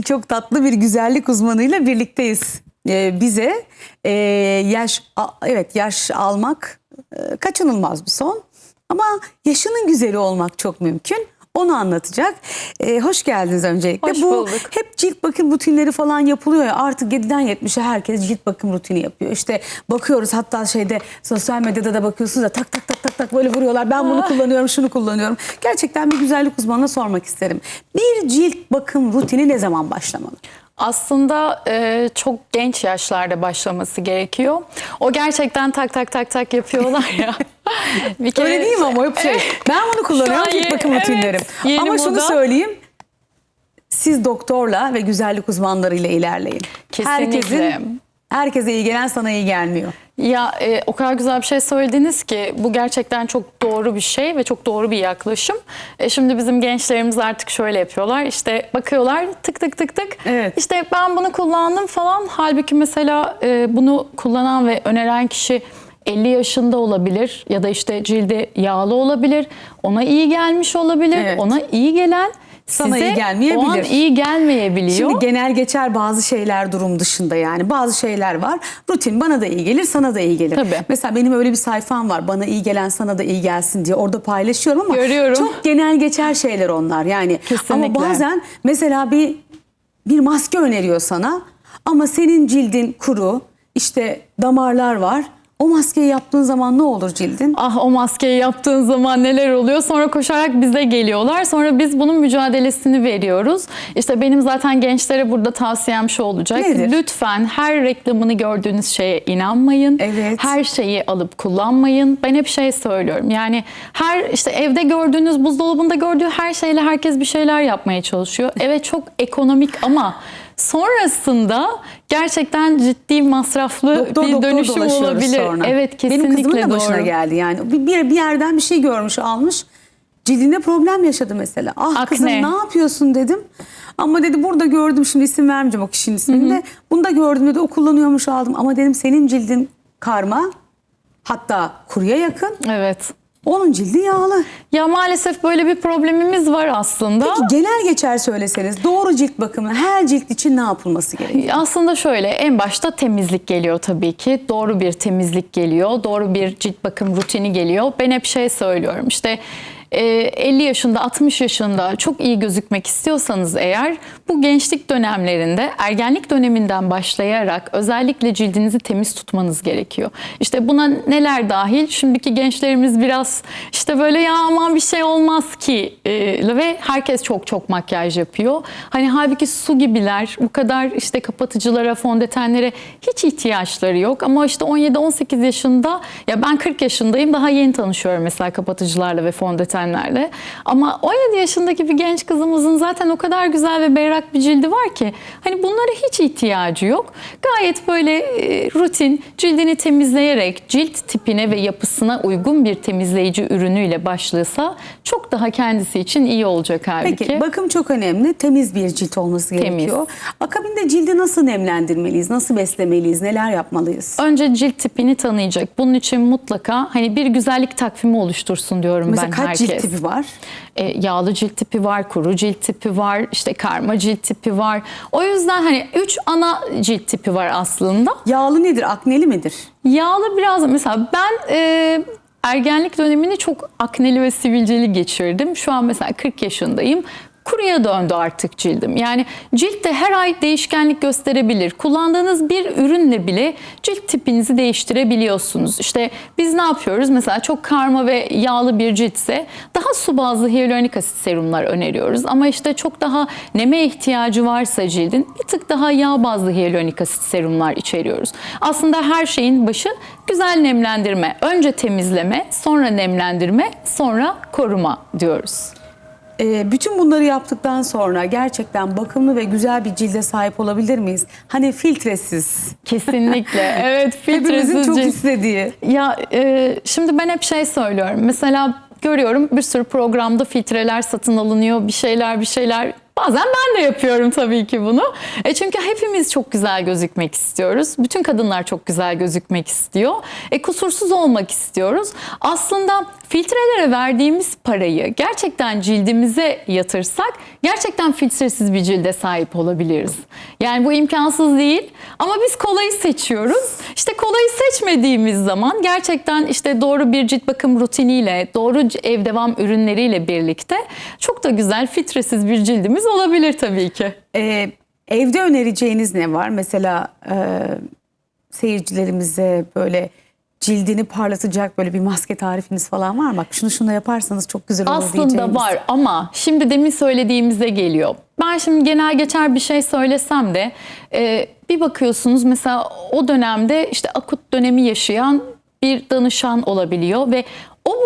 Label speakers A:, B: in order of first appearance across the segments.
A: Çok tatlı bir güzellik uzmanıyla birlikteyiz. Ee, bize e, yaş a- evet yaş almak e, kaçınılmaz bir son ama yaşının güzeli olmak çok mümkün. Onu anlatacak. Ee, hoş geldiniz öncelikle.
B: Hoş
A: Bu
B: bulduk.
A: hep cilt bakım rutinleri falan yapılıyor ya artık 7'den 70'e herkes cilt bakım rutini yapıyor. İşte bakıyoruz hatta şeyde sosyal medyada da bakıyorsunuz da tak tak tak tak tak böyle vuruyorlar. Ben bunu kullanıyorum, şunu kullanıyorum. Gerçekten bir güzellik uzmanına sormak isterim. Bir cilt bakım rutini ne zaman başlamalı?
B: Aslında e, çok genç yaşlarda başlaması gerekiyor. O gerçekten tak tak tak tak yapıyorlar ya. Bir kere-
A: Öyle değil mi ama şey. Ben bunu kullanıyorum cilt bakım
B: evet,
A: rutinlerim. ama şunu
B: moda.
A: söyleyeyim. Siz doktorla ve güzellik uzmanlarıyla ilerleyin.
B: Kesinlikle.
A: Herkesin, herkese iyi gelen sana iyi gelmiyor.
B: Ya e, o kadar güzel bir şey söylediniz ki bu gerçekten çok doğru bir şey ve çok doğru bir yaklaşım. E, şimdi bizim gençlerimiz artık şöyle yapıyorlar. İşte bakıyorlar tık tık tık tık.
A: Evet.
B: İşte ben bunu kullandım falan. Halbuki mesela e, bunu kullanan ve öneren kişi 50 yaşında olabilir ya da işte cildi yağlı olabilir. Ona iyi gelmiş olabilir.
A: Evet.
B: Ona iyi gelen
A: Sana
B: size
A: iyi gelmeyebilir.
B: O an iyi gelmeyebiliyor.
A: Şimdi genel geçer bazı şeyler durum dışında yani. Bazı şeyler var. Rutin bana da iyi gelir, sana da iyi gelir.
B: Tabii.
A: Mesela benim öyle bir sayfam var. Bana iyi gelen sana da iyi gelsin diye orada paylaşıyorum ama
B: Görüyorum.
A: çok genel geçer şeyler onlar. Yani
B: Kesinlikle.
A: ama bazen mesela bir bir maske öneriyor sana ama senin cildin kuru, işte damarlar var. O maskeyi yaptığın zaman ne olur cildin?
B: Ah o maskeyi yaptığın zaman neler oluyor? Sonra koşarak bize geliyorlar. Sonra biz bunun mücadelesini veriyoruz. İşte benim zaten gençlere burada tavsiyem şu olacak.
A: Nedir?
B: Lütfen her reklamını gördüğünüz şeye inanmayın.
A: Evet.
B: Her şeyi alıp kullanmayın. Ben hep şey söylüyorum. Yani her işte evde gördüğünüz, buzdolabında gördüğü her şeyle herkes bir şeyler yapmaya çalışıyor. Evet çok ekonomik ama sonrasında gerçekten ciddi masraflı
A: Doktor
B: bir
A: doktor
B: dönüşüm olabilir.
A: sonra.
B: Evet kesinlikle
A: Benim kızımın da başına
B: doğru.
A: geldi yani. Bir, bir, bir yerden bir şey görmüş almış. Cildinde problem yaşadı mesela. Ah
B: Akne.
A: kızım ne yapıyorsun dedim. Ama dedi burada gördüm şimdi isim vermeyeceğim o kişinin ismini de. Bunu da gördüm dedi o kullanıyormuş aldım. Ama dedim senin cildin karma hatta kuruya yakın.
B: Evet.
A: Onun cildi yağlı.
B: Ya maalesef böyle bir problemimiz var aslında.
A: Peki genel geçer söyleseniz doğru cilt bakımı her cilt için ne yapılması gerekiyor?
B: Aslında şöyle en başta temizlik geliyor tabii ki. Doğru bir temizlik geliyor. Doğru bir cilt bakım rutini geliyor. Ben hep şey söylüyorum işte 50 yaşında 60 yaşında çok iyi gözükmek istiyorsanız eğer bu gençlik dönemlerinde ergenlik döneminden başlayarak özellikle cildinizi temiz tutmanız gerekiyor. İşte buna neler dahil? Şimdiki gençlerimiz biraz işte böyle ya aman bir şey olmaz ki e, ve herkes çok çok makyaj yapıyor. Hani halbuki su gibiler bu kadar işte kapatıcılara, fondötenlere hiç ihtiyaçları yok. Ama işte 17-18 yaşında ya ben 40 yaşındayım daha yeni tanışıyorum mesela kapatıcılarla ve fondötenlerle. Ama 17 yaşındaki bir genç kızımızın zaten o kadar güzel ve berrak bir cildi var ki hani bunlara hiç ihtiyacı yok. Gayet böyle e, rutin cildini temizleyerek cilt tipine ve yapısına uygun bir temizleyici ürünüyle başlasa çok daha kendisi için iyi olacak halbuki.
A: Peki bakım çok önemli. Temiz bir cilt olması
B: Temiz.
A: gerekiyor. Akabinde cildi nasıl nemlendirmeliyiz? Nasıl beslemeliyiz? Neler yapmalıyız?
B: Önce cilt tipini tanıyacak. Bunun için mutlaka hani bir güzellik takvimi oluştursun diyorum
A: Mesela
B: ben
A: kaç
B: herkes.
A: Cilt tipi var?
B: E, yağlı cilt tipi var, kuru cilt tipi var, işte karma cilt tipi var. O yüzden hani üç ana cilt tipi var aslında.
A: Yağlı nedir? Akneli midir?
B: Yağlı biraz mesela ben e, ergenlik dönemini çok akneli ve sivilceli geçirdim. Şu an mesela 40 yaşındayım. Kuruya döndü artık cildim. Yani cilt de her ay değişkenlik gösterebilir. Kullandığınız bir ürünle bile cilt tipinizi değiştirebiliyorsunuz. İşte biz ne yapıyoruz? Mesela çok karma ve yağlı bir ciltse daha su bazlı hyaluronik asit serumlar öneriyoruz. Ama işte çok daha neme ihtiyacı varsa cildin bir tık daha yağ bazlı hyaluronik asit serumlar içeriyoruz. Aslında her şeyin başı güzel nemlendirme. Önce temizleme, sonra nemlendirme, sonra koruma diyoruz.
A: Ee, bütün bunları yaptıktan sonra gerçekten bakımlı ve güzel bir cilde sahip olabilir miyiz? Hani filtresiz.
B: Kesinlikle. Evet,
A: Hepimizin
B: filtresiz
A: çok
B: cilt.
A: istediği.
B: Ya e, şimdi ben hep şey söylüyorum. Mesela görüyorum bir sürü programda filtreler satın alınıyor. Bir şeyler bir şeyler Bazen ben de yapıyorum tabii ki bunu. E çünkü hepimiz çok güzel gözükmek istiyoruz. Bütün kadınlar çok güzel gözükmek istiyor. E kusursuz olmak istiyoruz. Aslında filtrelere verdiğimiz parayı gerçekten cildimize yatırsak gerçekten filtresiz bir cilde sahip olabiliriz. Yani bu imkansız değil ama biz kolayı seçiyoruz. İşte kolayı seçmediğimiz zaman gerçekten işte doğru bir cilt bakım rutiniyle, doğru ev devam ürünleriyle birlikte çok da güzel filtresiz bir cildimiz olabilir tabii ki.
A: Ee, evde önereceğiniz ne var? Mesela e, seyircilerimize böyle cildini parlatacak böyle bir maske tarifiniz falan var mı? Bak şunu şunu yaparsanız çok güzel olur
B: Aslında
A: diyeceğiniz.
B: var ama şimdi demin söylediğimize geliyor. Ben şimdi genel geçer bir şey söylesem de e, bir bakıyorsunuz mesela o dönemde işte akut dönemi yaşayan bir danışan olabiliyor ve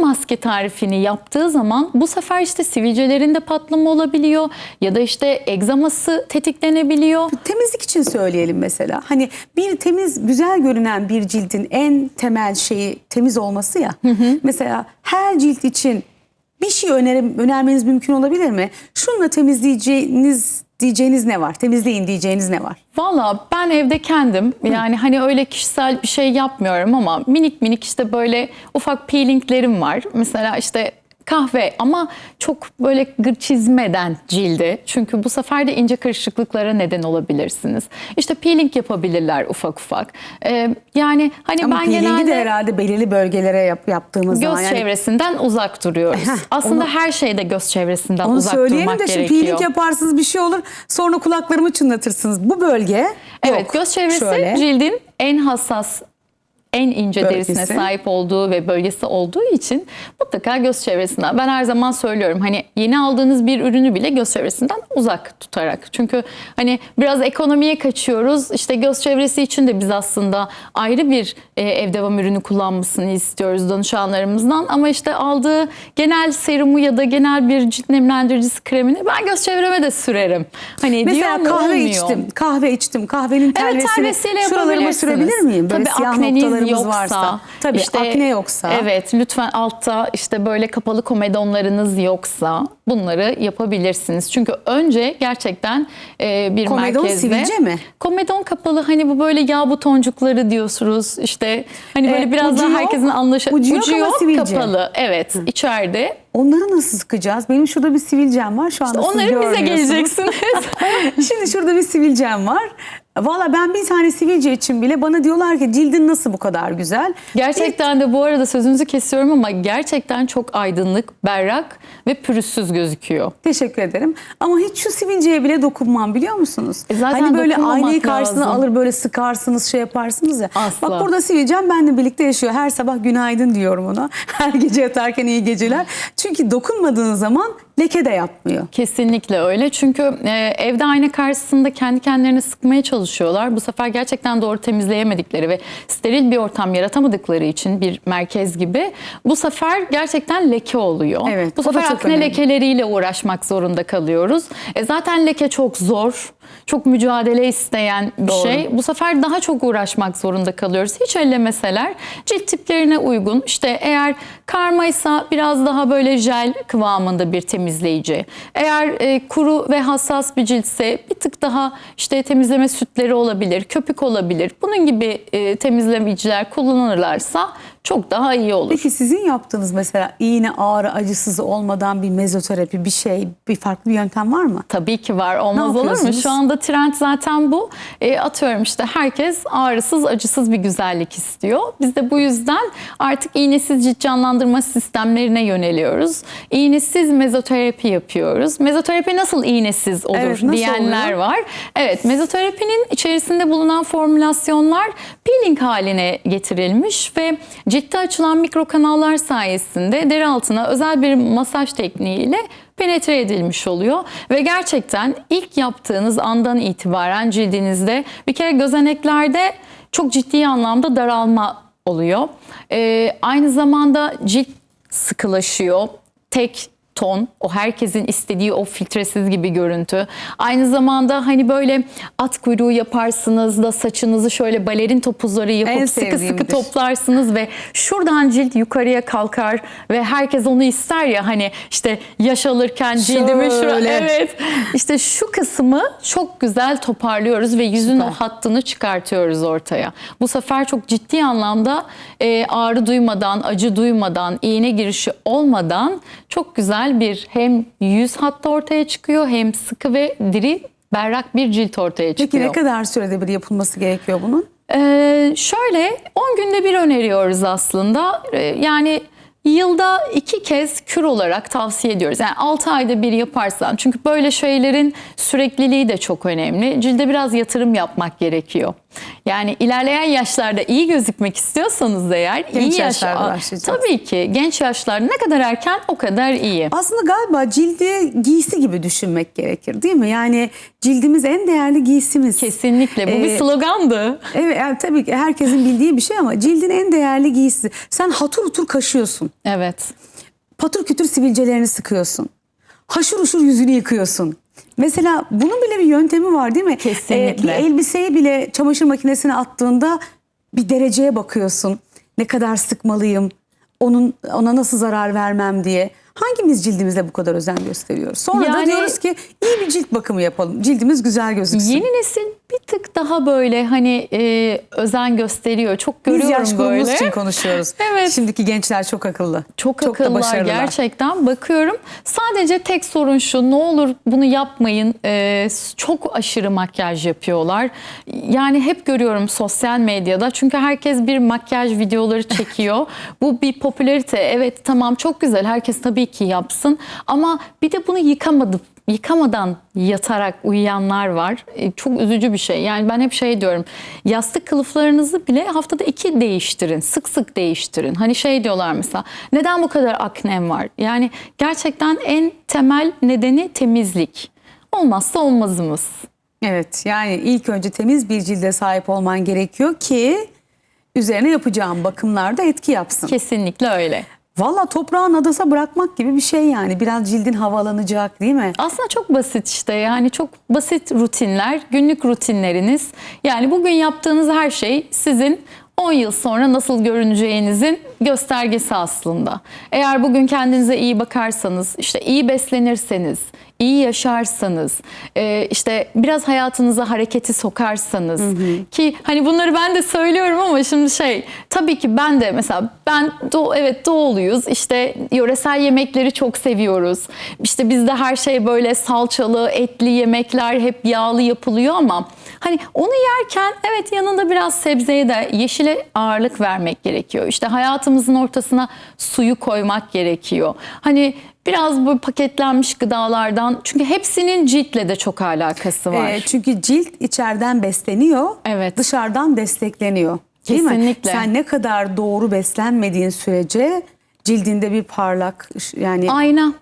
B: maske tarifini yaptığı zaman bu sefer işte sivilcelerinde patlama olabiliyor ya da işte egzaması tetiklenebiliyor.
A: Temizlik için söyleyelim mesela. Hani bir temiz, güzel görünen bir cildin en temel şeyi temiz olması ya. Mesela her cilt için bir şey önerim, önermeniz mümkün olabilir mi? Şununla temizleyeceğiniz diyeceğiniz ne var? Temizleyin diyeceğiniz ne var?
B: Valla ben evde kendim yani hani öyle kişisel bir şey yapmıyorum ama minik minik işte böyle ufak peelinglerim var. Mesela işte kahve ama çok böyle gır çizmeden cildi. Çünkü bu sefer de ince karışıklıklara neden olabilirsiniz. İşte peeling yapabilirler ufak ufak. Ee, yani hani
A: Ama
B: ben genelde
A: de herhalde belirli bölgelere yap, yaptığımız
B: göz
A: zaman. Yani
B: çevresinden uzak duruyoruz. Aslında
A: onu-
B: her şeyde göz çevresinden
A: onu
B: uzak
A: söyleyelim
B: durmak
A: de şimdi
B: gerekiyor.
A: peeling yaparsınız bir şey olur sonra kulaklarımı çınlatırsınız. Bu bölge
B: Evet
A: yok.
B: göz çevresi
A: Şöyle.
B: cildin en hassas en ince
A: Bölgesi.
B: derisine sahip olduğu ve bölgesi olduğu için mutlaka göz çevresinden. Ben her zaman söylüyorum hani yeni aldığınız bir ürünü bile göz çevresinden uzak tutarak. Çünkü hani biraz ekonomiye kaçıyoruz. İşte göz çevresi için de biz aslında ayrı bir e, ev devam ürünü kullanmasını istiyoruz danışanlarımızdan. Ama işte aldığı genel serumu ya da genel bir cilt nemlendiricisi kremini ben göz çevreme de sürerim. Hani
A: Mesela
B: diyor
A: kahve
B: olmuyor.
A: içtim. Kahve içtim. Kahvenin
B: Evet
A: telvesini
B: telvesiyle
A: şuralarıma sürebilir miyim? Böyle
B: Tabii
A: siyah
B: akneniz
A: noktalarımız
B: yoksa,
A: varsa. Tabii
B: işte,
A: akne yoksa.
B: Evet lütfen altta işte böyle kapalı komedonlarınız yoksa bunları yapabilirsiniz. Çünkü önce gerçekten e, bir
A: Komedon
B: merkezde.
A: sivilce mi?
B: Komedon kapalı hani bu böyle yağ butoncukları diyorsunuz. İşte hani böyle
A: E,
B: biraz
A: ucu
B: daha
A: yok.
B: herkesin anlaşı.
A: Ucu yok ama sivilce.
B: kapalı. Evet içeride.
A: Onları nasıl sıkacağız? Benim şurada bir sivilcem var. Şu anda siz
B: Onları bize geleceksiniz.
A: Şimdi şurada bir sivilcem var. Valla ben bir tane sivilce için bile bana diyorlar ki cildin nasıl bu kadar güzel?
B: Gerçekten de bu arada sözünüzü kesiyorum ama gerçekten çok aydınlık, berrak ve pürüzsüz gözüküyor.
A: Teşekkür ederim. Ama hiç şu sivilceye bile dokunmam biliyor musunuz?
B: E zaten
A: hani böyle
B: dokunmamak
A: aynayı karşısına
B: lazım.
A: alır böyle sıkarsınız şey yaparsınız ya.
B: Asla.
A: Bak burada sivilcem benimle birlikte yaşıyor. Her sabah günaydın diyorum ona. Her gece yatarken iyi geceler. Çünkü dokunmadığın zaman leke de yapmıyor.
B: Kesinlikle öyle. Çünkü e, evde ayna karşısında kendi kendilerini sıkmaya çalışıyorlar. Bu sefer gerçekten doğru temizleyemedikleri ve steril bir ortam yaratamadıkları için bir merkez gibi bu sefer gerçekten leke oluyor.
A: Evet,
B: bu sefer akne
A: önemli.
B: lekeleriyle uğraşmak zorunda kalıyoruz. E, zaten leke çok zor. Çok mücadele isteyen bir
A: Doğru.
B: şey. Bu sefer daha çok uğraşmak zorunda kalıyoruz. Hiç ellemeseler cilt tiplerine uygun. İşte eğer karmaysa biraz daha böyle jel kıvamında bir temizleyici. Eğer e, kuru ve hassas bir ciltse bir tık daha işte temizleme sütleri olabilir, köpük olabilir. Bunun gibi e, temizlemeciler kullanırlarsa çok daha iyi olur.
A: Peki sizin yaptığınız mesela iğne ağrı acısız olmadan bir mezoterapi bir şey bir farklı bir yöntem var mı?
B: Tabii ki var. Olmaz olur mu? Şu anda trend zaten bu. E, atıyorum işte herkes ağrısız, acısız bir güzellik istiyor. Biz de bu yüzden artık iğnesiz cilt canlandırma sistemlerine yöneliyoruz. İğnesiz mezoterapi yapıyoruz. Mezoterapi nasıl iğnesiz olur
A: Evet, nasıl
B: diyenler
A: oluyor?
B: var. Evet, mezoterapinin içerisinde bulunan formülasyonlar peeling haline getirilmiş ve ciltte açılan mikro kanallar sayesinde deri altına özel bir masaj tekniğiyle penetre edilmiş oluyor ve gerçekten ilk yaptığınız andan itibaren cildinizde bir kere gözeneklerde çok ciddi anlamda daralma oluyor. Ee, aynı zamanda cilt sıkılaşıyor. Tek ton, o herkesin istediği o filtresiz gibi görüntü. Aynı zamanda hani böyle at kuyruğu yaparsınız da saçınızı şöyle balerin topuzları
A: En
B: yapıp sıkı sıkı
A: sevdiğimdir.
B: toplarsınız ve şuradan cilt yukarıya kalkar ve herkes onu ister ya hani işte yaş alırken cildimi şura evet işte şu kısmı çok güzel toparlıyoruz ve yüzün o hattını çıkartıyoruz ortaya. Bu sefer çok ciddi anlamda e, ağrı duymadan, acı duymadan, iğne girişi olmadan çok güzel bir hem yüz hattı ortaya çıkıyor hem sıkı ve diri berrak bir cilt ortaya
A: Peki
B: çıkıyor.
A: ne kadar sürede bir yapılması gerekiyor bunun?
B: Ee, şöyle 10 günde bir öneriyoruz aslında. Ee, yani yılda iki kez kür olarak tavsiye ediyoruz. Yani 6 ayda bir yaparsan çünkü böyle şeylerin sürekliliği de çok önemli. Cilde biraz yatırım yapmak gerekiyor. Yani ilerleyen yaşlarda iyi gözükmek istiyorsanız eğer
A: Genç
B: iyi
A: yaşlarda
B: Aa,
A: başlayacağız.
B: Tabii ki genç yaşlarda ne kadar erken o kadar iyi.
A: Aslında galiba cildi giysi gibi düşünmek gerekir değil mi? Yani cildimiz en değerli giysimiz.
B: Kesinlikle bu bir
A: Ee,
B: slogandı.
A: Evet yani tabii ki herkesin bildiği bir şey ama cildin en değerli giysisi. Sen hatır hutur kaşıyorsun.
B: Evet.
A: Patır kütür sivilcelerini sıkıyorsun. Haşır uşur yüzünü yıkıyorsun. Mesela bunun bile bir yöntemi var değil mi?
B: Kesinlikle.
A: bir elbiseyi bile çamaşır makinesine attığında bir dereceye bakıyorsun. Ne kadar sıkmalıyım? Onun ona nasıl zarar vermem diye. Hangimiz cildimize bu kadar özen gösteriyoruz? Sonra da
B: Yani-
A: diyoruz ki iyi bir cilt bakımı yapalım. Cildimiz güzel gözüksün.
B: Yeni nesil bir tık daha böyle hani e, özen gösteriyor. Çok
A: Biz
B: görüyorum
A: yaş grubumuz
B: böyle.
A: için konuşuyoruz.
B: Evet.
A: Şimdiki gençler çok akıllı.
B: Çok,
A: da
B: akıllılar
A: başarılılar.
B: gerçekten bakıyorum. Sadece tek sorun şu ne olur bunu yapmayın. Ee, çok aşırı makyaj yapıyorlar. Yani hep görüyorum sosyal medyada çünkü herkes bir makyaj videoları çekiyor. Bu bir popülarite evet tamam çok güzel herkes tabii ki yapsın ama bir de bunu yıkamadı yıkamadan yatarak uyuyanlar var. E, Çok üzücü bir şey. Yani ben hep şey diyorum. Yastık kılıflarınızı bile haftada iki değiştirin. Sık sık değiştirin. Hani şey diyorlar mesela. Neden bu kadar aknem var? Yani gerçekten en temel nedeni temizlik. Olmazsa olmazımız.
A: Evet yani ilk önce temiz bir cilde sahip olman gerekiyor ki üzerine yapacağım bakımlarda etki yapsın.
B: Kesinlikle öyle.
A: Valla toprağın adasa bırakmak gibi bir şey yani. Biraz cildin havalanacak değil mi?
B: Aslında çok basit işte yani çok basit rutinler, günlük rutinleriniz. Yani bugün yaptığınız her şey sizin 10 yıl sonra nasıl görüneceğinizin göstergesi aslında. Eğer bugün kendinize iyi bakarsanız, işte iyi beslenirseniz, iyi yaşarsanız, e, işte biraz hayatınıza hareketi sokarsanız ki hani bunları ben de söylüyorum ama şimdi şey tabii ki ben de mesela ben doğu, evet doğuluyuz işte yöresel yemekleri çok seviyoruz. İşte bizde her şey böyle salçalı, etli yemekler hep yağlı yapılıyor ama hani onu yerken evet yanında biraz sebzeye de yeşile ağırlık vermek gerekiyor. İşte hayatımızın ortasına suyu koymak gerekiyor. Hani biraz bu paketlenmiş gıdalardan çünkü hepsinin ciltle de çok alakası var.
A: Ee, çünkü cilt içeriden besleniyor,
B: Evet.
A: dışarıdan destekleniyor. Değil mi?
B: Kesinlikle.
A: Sen ne kadar doğru beslenmediğin sürece cildinde bir parlak yani
B: Ayna.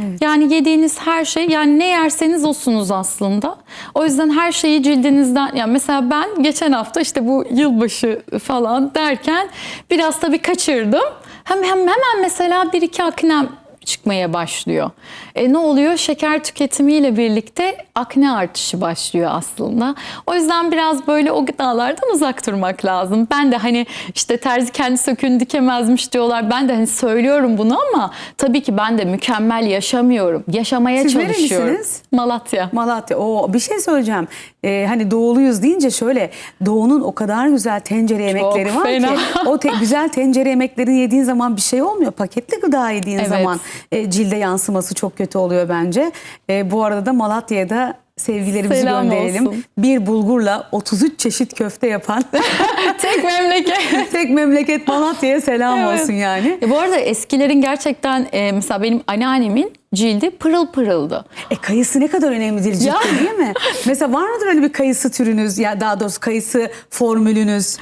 A: Evet.
B: Yani yediğiniz her şey yani ne yerseniz osunuz aslında. O yüzden her şeyi cildinizden yani mesela ben geçen hafta işte bu yılbaşı falan derken biraz tabii kaçırdım. Hem, hem hemen mesela bir iki aknem çıkmaya başlıyor. E ne oluyor? Şeker tüketimiyle birlikte akne artışı başlıyor aslında. O yüzden biraz böyle o gıdalardan uzak durmak lazım. Ben de hani işte terzi kendi söküğünü dikemezmiş diyorlar. Ben de hani söylüyorum bunu ama tabii ki ben de mükemmel yaşamıyorum. Yaşamaya
A: Siz
B: çalışıyorum.
A: nerelisiniz?
B: Malatya.
A: Malatya. O bir şey söyleyeceğim. Ee, hani doğuluyuz deyince şöyle doğunun o kadar güzel tencere yemekleri var
B: fena.
A: ki o te- güzel tencere yemeklerini yediğin zaman bir şey olmuyor. Paketli gıda yediğin
B: Evet.
A: zaman e, cilde yansıması çok kötü oluyor bence. E, bu arada da Malatya'da sevgilerimizi
B: Selam
A: gönderelim.
B: olsun.
A: Bir bulgurla 33 çeşit köfte yapan
B: Tek memleket.
A: tek memleket Malatya'ya selam
B: Evet.
A: olsun yani.
B: E bu arada eskilerin gerçekten e, mesela benim anneannemin cildi pırıl pırıldı.
A: E kayısı ne kadar önemlidir ciltte
B: Ya.
A: değil mi? Mesela var mıdır öyle bir kayısı türünüz ya daha doğrusu kayısı formülünüz?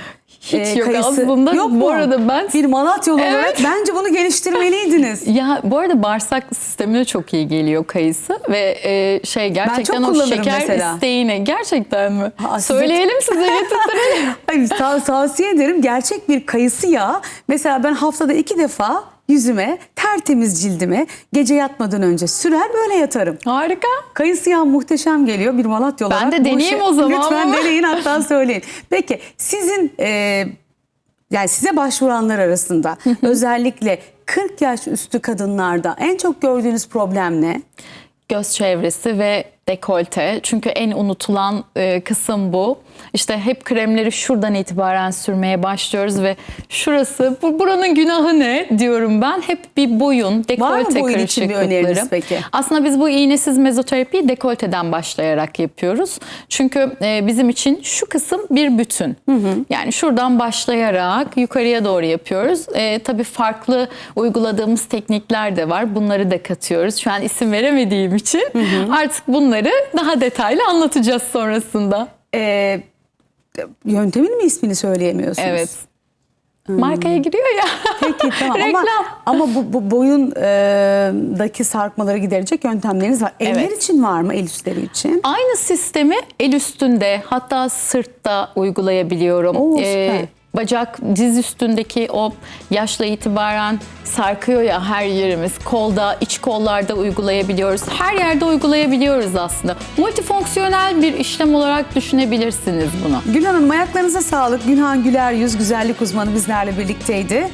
A: E,
B: Hiç yok aslında.
A: Yok
B: Bu
A: mu?
B: arada ben-
A: bir Malatyalı
B: Evet.
A: olarak bence bunu geliştirmeliydiniz.
B: Ya bu arada bağırsak sistemine çok iyi geliyor kayısı ve e, şey gerçekten o şeker
A: mesela.
B: isteğine gerçekten mi?
A: Size-
B: Söyleyelim size getirtirelim.
A: Hayır, ta- tavsiye ederim gerçek bir kayısı yağı. Mesela ben haftada iki defa yüzüme, tertemiz cildime gece yatmadan önce sürer böyle yatarım.
B: Harika.
A: Kayısı yağı muhteşem geliyor bir Malatya olarak.
B: Ben de deneyeyim
A: işi-
B: o zaman.
A: Lütfen deneyin hatta söyleyin. Peki sizin e, yani size başvuranlar arasında özellikle 40 yaş üstü kadınlarda en çok gördüğünüz problem ne?
B: göz çevresi ve dekolte. Çünkü en unutulan e, kısım bu. İşte hep kremleri şuradan itibaren sürmeye başlıyoruz ve şurası bu buranın günahı ne diyorum ben. Hep bir boyun, dekolte
A: boyun
B: kırışıklıkları.
A: peki?
B: Aslında biz bu iğnesiz mezoterapiyi dekolteden başlayarak yapıyoruz. Çünkü e, bizim için şu kısım bir bütün. Yani şuradan başlayarak yukarıya doğru yapıyoruz. E, tabii farklı uyguladığımız teknikler de var. Bunları da katıyoruz. Şu an isim veremediğim için artık bunları daha detaylı anlatacağız sonrasında.
A: E, yöntemin mi ismini söyleyemiyorsunuz?
B: Evet. Markaya giriyor ya.
A: Peki tamam ama,
B: Reklam.
A: ama bu, bu boyundaki sarkmaları giderecek yöntemleriniz var. Eller
B: Evet.
A: için var mı el üstleri için?
B: Aynı sistemi el üstünde hatta sırtta uygulayabiliyorum. Ee,
A: Oo, süper.
B: Bacak diz üstündeki o yaşla itibaren sarkıyor ya her yerimiz. Kolda, iç kollarda uygulayabiliyoruz. Her yerde uygulayabiliyoruz aslında. Multifonksiyonel bir işlem olarak düşünebilirsiniz bunu.
A: Gülhan Hanım ayaklarınıza sağlık. Gülhan Güler yüz güzellik uzmanı bizlerle birlikteydi.